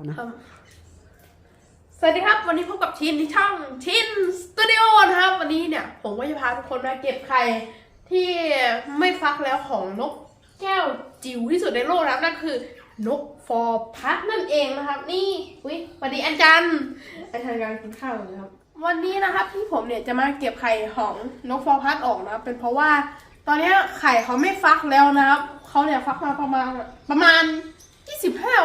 ครับสวัสดีครับ วันนี้พบกับชินที่ช่องชินสตูดิโอนะครับ วันนี้เนี่ย ผมก็จะพาทุกคนมาเก็บไข่ที่ไม่ฟักแล้วของนกแก้วจิ๋วที่สุดในโลกนะครับนั่นคือนกฟอร์พัดนั่นเองนะครับ นี่อุ้ยสวัสดีอันจันอันจันกำลังกินข้าวอยู่นะครับ วันนี้นะครับที่ผมเนี่ยจะมาเก็บไข่ของนกฟอร์พัดออกนะครับเป็นเพราะว่า ตอนเนี้ยไข่เขาไม่ฟักแล้วนะครับเขาเนี่ยฟักมาประมาณประมาณ25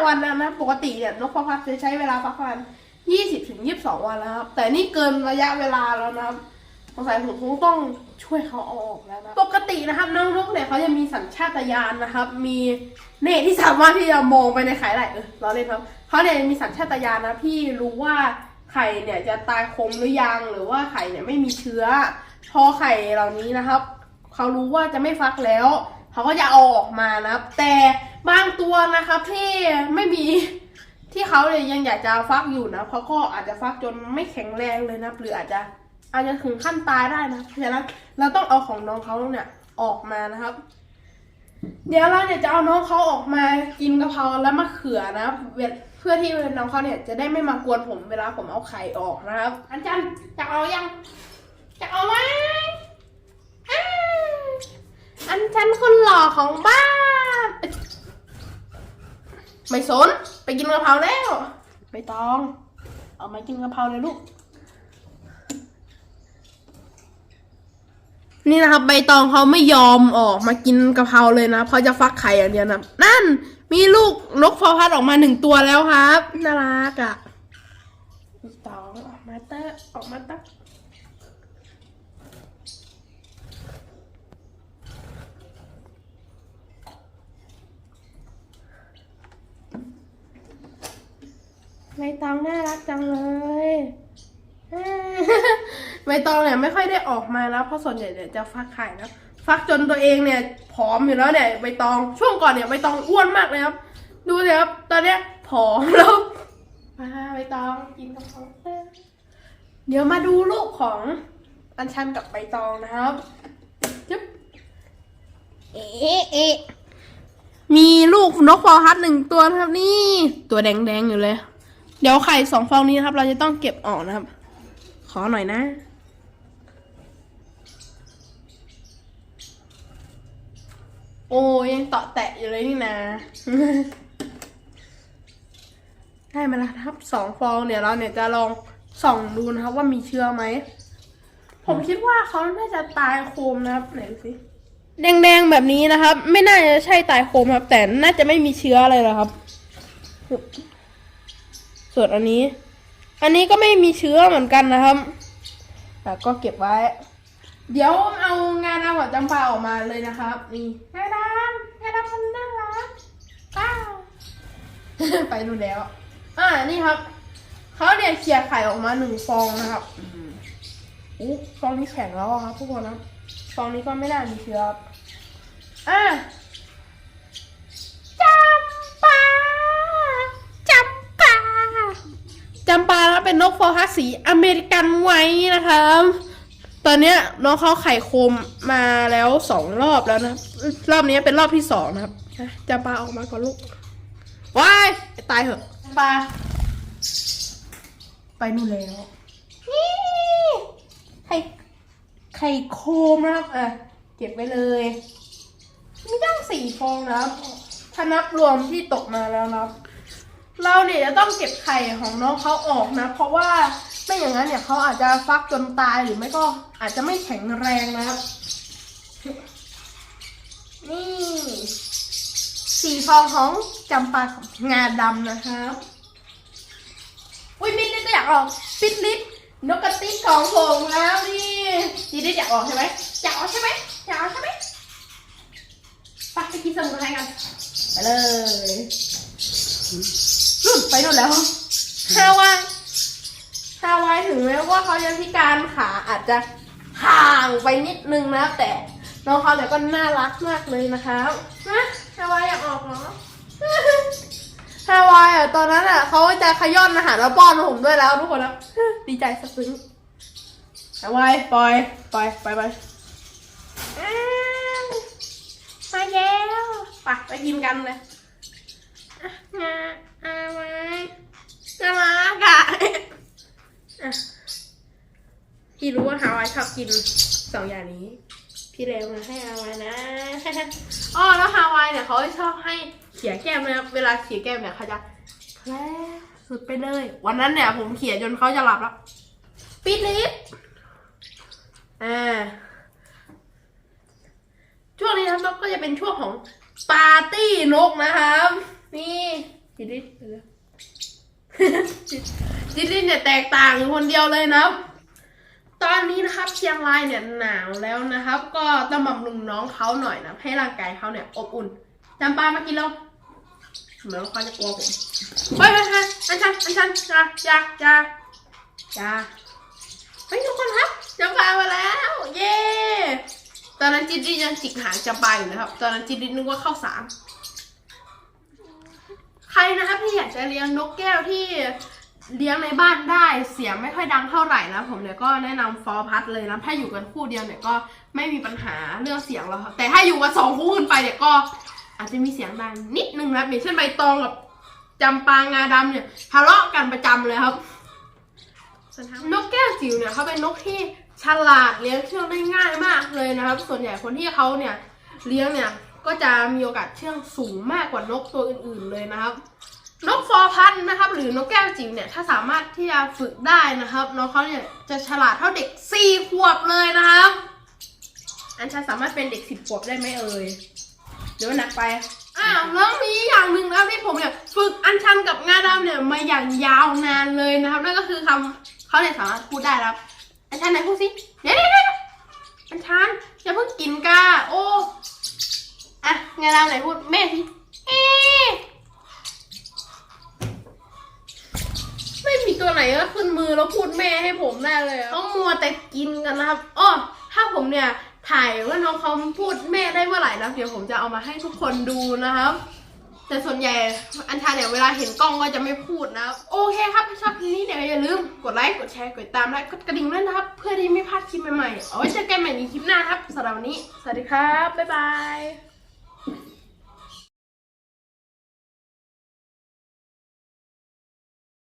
วันแล้วนะปกติเนี่ยนกฟอร์พัดจะใช้เวลาฟักประมาณ20ถึง22วันแล้วครับแต่นี่เกินระยะเวลาแล้วนะครับสงสัยผมคงต้องช่วยเขาเอาออกแล้วนะปกตินะครับน้องนกเนี่ยเขาจะมีสัญชาตญาณนะครับ มีเนตที่สามารถที่จะมองไปในไข่ได้เออล้อเล่นครับเขาเนี่ยมีสัญชาตญาณนะพี่รู้ว่าไข่เนี่ยจะตายคมหรือยังหรือว่าไข่เนี่ยไม่มีเชื้อพอไข่เหล่านี้นะครับเขารู้ว่าจะไม่ฟักแล้วเขาก็จะเอาออกมานะครับแต่ บางตัวนะครับที่ไม่มีที่เขาเนี่ยยังอยากจะฟักอยู่นะเขาก็อาจจะฟักจนไม่แข็งแรงเลยนะหรืออาจจะอาจจะถึงขั้นตายได้นะเพราะฉะนั้นเราต้องเอาของน้องเขาเนี่ยออกมานะครับ เดี๋ยวเราเนี่ยจะเอาน้องเขาออกมากินกะเพราและมะเขือนะเพื่อที่น้องเขาเนี่ยจะได้ไม่มากวนผมเวลาผมเอาไข่ออกนะครับอันจันจะเอายังจะเอาไหมอ้าวอันจันคนหล่อของบ้าน ไม่สน ไปกินกะเพราแล้วใบตอง เอามากินกะเพราเลยลูก นี่นะครับ ใบตองเขาไม่ยอมออกมากินกะเพราเลยนะเขาจะฟักไข่อย่างเดียวนะนั่น มีลูกนกฟอร์พัดออกมาหนึ่งตัวแล้วครับ น่ารักอะ่ะใบตองออกมาเตอะออกมาเตอ ใบตองน่ารักจังเลยใบตองเนี่ยไม่ค่อยได้ออกมาแล้วเพราะส่วนใหญ่เนี่ยจะฟักไข่นะฟักจนตัวเองเนี่ยผอมอยู่แล้วเนี่ยใบตองช่วงก่อนเนี่ยใบตองอ้วนมากเลยครับ ดูสิครับตอนเนี้ยผอมแล้วมาใบตองกินกับเขาเดี๋ยวมาดูลูกของอัญชันกับใบตองนะครับจึ๊บเอ๊ะเอ๊ะมีลูกนกฟอร์ฮัทหนึ่งตัวนะครับนี่ ตัวแดงๆอยู่เลย เดี๋ยวไข่สองฟองนี้นะครับ เราจะต้องเก็บออกนะครับ ขอหน่อยนะโอ้ยังเตาะแตะอยู่เลยนี่นะ ได้มาแล้วครับสองฟองเดี๋ยวเราเนี่ยจะลองส่องดูนะครับ ว่ามีเชื้อไหม ผมคิดว่าเขาน่าจะตายโคมนะครับไหนดูสิแดงๆแบบนี้นะครับ ไม่น่าจะใช่ตายโคมครับ แต่น่าจะไม่มีเชื้ออะไรหรอกครับ ส่วนอันนี้ อันนี้ก็ไม่มีเชื้อเหมือนกันนะครับแต่ก็เก็บไว้ เดี๋ยวเอางานเอาหัวจำปาออกมาเลยนะครับนี่งานดำงานดำมันน่ารักป้าไปดูแล้ว อ่านี่ครับเขาเนี่ยเคลียร์ไข่ออกมาหนึ่งฟองนะครับอู้ฟองนี้แข็งแล้วครับทุกคนนะฟองนี้ก็ไม่น่ามีเชื้อครับอ่า จำปาแล้วเป็นนกฟอร์ฮัสสีอเมริกันไว้นะครับตอนเนี้ยน้องเขาไข่โคมมาแล้วสองรอบแล้วนะ รอบนี้เป็นรอบที่สองนะครับจำปาออกมาก่อนลูกว้ายตายเหอะจำปา ไปนู่นแล้วนี่ไข่ไข่โคมนะครับอะเก็บไว้เลยมีตั้งสี่ฟองนะครับถ้านับรวมที่ตกมาแล้วนะครับ เราเนี่ยจะต้องเก็บไข่ของน้องเขาออกนะ เพราะว่าไม่อย่างนั้นเนี่ยเขาอาจจะฟักจนตายหรือไม่ก็อาจจะไม่แข็งแรงนะครับนี่สีฟองของจำปาของงาดำนะครับอุ้ยปิดลิศก็อยากออกปิดลิศนกกระติกของผมแล้วนี่จีได้อยากออกใช่ไหมอยากออกใช่ไหมอยากออกใช่ไหมไปไปกินสมุนไพรกันไปเลย นู่นไปนู่นแล้วฮาวายฮาวายถึงแม้ว่าเขาจะพิการขาอาจจะห่างไปนิดนึงนะแต่น้องเขาเนี่ยก็น่ารักมากเลยนะครับนะฮาวายอยากออกเหรอฮาวายอะตอนนั้นอะเขาจะขย้อนอาหารมาป้อนผมด้วยแล้วทุกคนนะดีใจสักซึ้งฮาวายปล่อยปล่อยไปไปอ้าวมาแล้วไปไปกินกันเลยอะงาฮาวา น่ารักอะพี่รู้ว่าฮาวายชอบกินสองอย่างนี้ พี่เลมาให้ฮาวายนะอ๋อแล้วฮาวายเนี่ยเขาชอบให้เขี่ยแก้มนะเวลาเขี่ยแก้มเนี่ยเขาจะแผลสุดไปเลย วันนั้นเนี่ย ผมเขี่ยจนเขาจะหลับแล้วปิดลิฟต์อ่าช่วงนี้นะครับก็จะเป็นช่วงของปาร์ตี้นกนะครับ นี่ปิดลิฟต์ จิดลิฟต์เนี่ยแตกต่างคนเดียวเลยนะครับ ตอนนี้นะครับเชียงรายเนี่ยหนาวแล้วนะครับ ก็ต้องบำรุงน้องเขาหน่อยนะให้ร่างกายเขาเนี่ยอบอุ่นจำปามากินแล้วเหมือนว่าเขาจะกลัวผมเฮ้ยเฮ้ยอันชันอันชันจ้าจ้าจ้าจ้าเฮ้ยทุกคนครับจำปามาแล้ว เย้ตอนนั้นจิดดิยังจิกหางจำปาอยู่นะครับ ตอนนั้นจิดดินึกว่าเข้าสาม รนะครับที่อยากจะเลี้ยงนกแก้วที่เลี้ยงในบ้านได้เสียงไม่ค่อยดังเท่าไหร่นะผมเนี่ยก็แนะนำฟอร์พัดเลยนะถ้าอยู่กันคู่เดียวเนี่ยก็ไม่มีปัญหาเรื่องเสียงแล้วครับแต่ถ้าอยู่กันสองคู่ขึ้นไปเนี่ยก็อาจจะมีเสียงดังนิดนึงนะครับอย่างเช่นใบตองกับจำปางาดำเนี่ยทะเลาะกันประจำเลยครับนกแก้วจิ๋วเนี่ยเขาเป็นนกที่ฉลาดเลี้ยงเชื่องได้ง่ายมากเลยนะครับ ส่วนใหญ่คนที่เขาเนี่ยเลี้ยงเนี่ย ก็จะมีโอกาสเชื่องสูงมากกว่านกตัวอื่นๆเลยนะครับ นกฟอร์พันธุ์นะครับ หรือนกแก้วจิ๋วเนี่ยถ้าสามารถที่จะฝึกได้นะครับน้องเขาเนี่ยจะฉลาดเท่าเด็กสี่ขวบเลยนะครับ อันชันสามารถเป็นเด็กสิบขวบได้ไหมเอ่ยเดี๋ยวหนักไปอ้าวแล้วมีอย่างหนึ่งนะครับที่ผมเนี่ยฝึกอันชันกับงาดำเนี่ยมาอย่างยาวนานเลยนะครับ นั่นก็คือคำเขาเนี่ยสามารถพูดได้แล้วอันชันไหนพูดสิเดี๋ยวเดี๋ยวเดี๋ยวอันชันอย่าเพิ่งกินกาโอ้ อะงาดำไหนพูดแม่สิเอ๊ะไม่มีตัวไหนก็ขึ้นมือแล้วพูดแม่ให้ผมได้เลยอะต้องมัวแต่กินกันนะครับอ้อถ้าผมเนี่ยถ่ายว่าน้องเขาพูดแม่ได้เมื่อไหร่แล้วเดี๋ยวผมจะเอามาให้ทุกคนดูนะครับ แต่ส่วนใหญ่อัญชาเนี่ยเวลาเห็นกล้องก็จะไม่พูดนะโอเคครับถ้ชอบคลิปนี้เนี่ยอย่าลืมกดไลค์กดแชร์กดติดตามและกดกระดิ่งด้วยนะครับ เพื่อที่ไม่พลาดคลิปใหม่ๆเอาไว้เจอกันใหม่ในคลิปหน้าครับสำหรับวันนี้ สวัสดีครับบ๊ายบาย Thank you.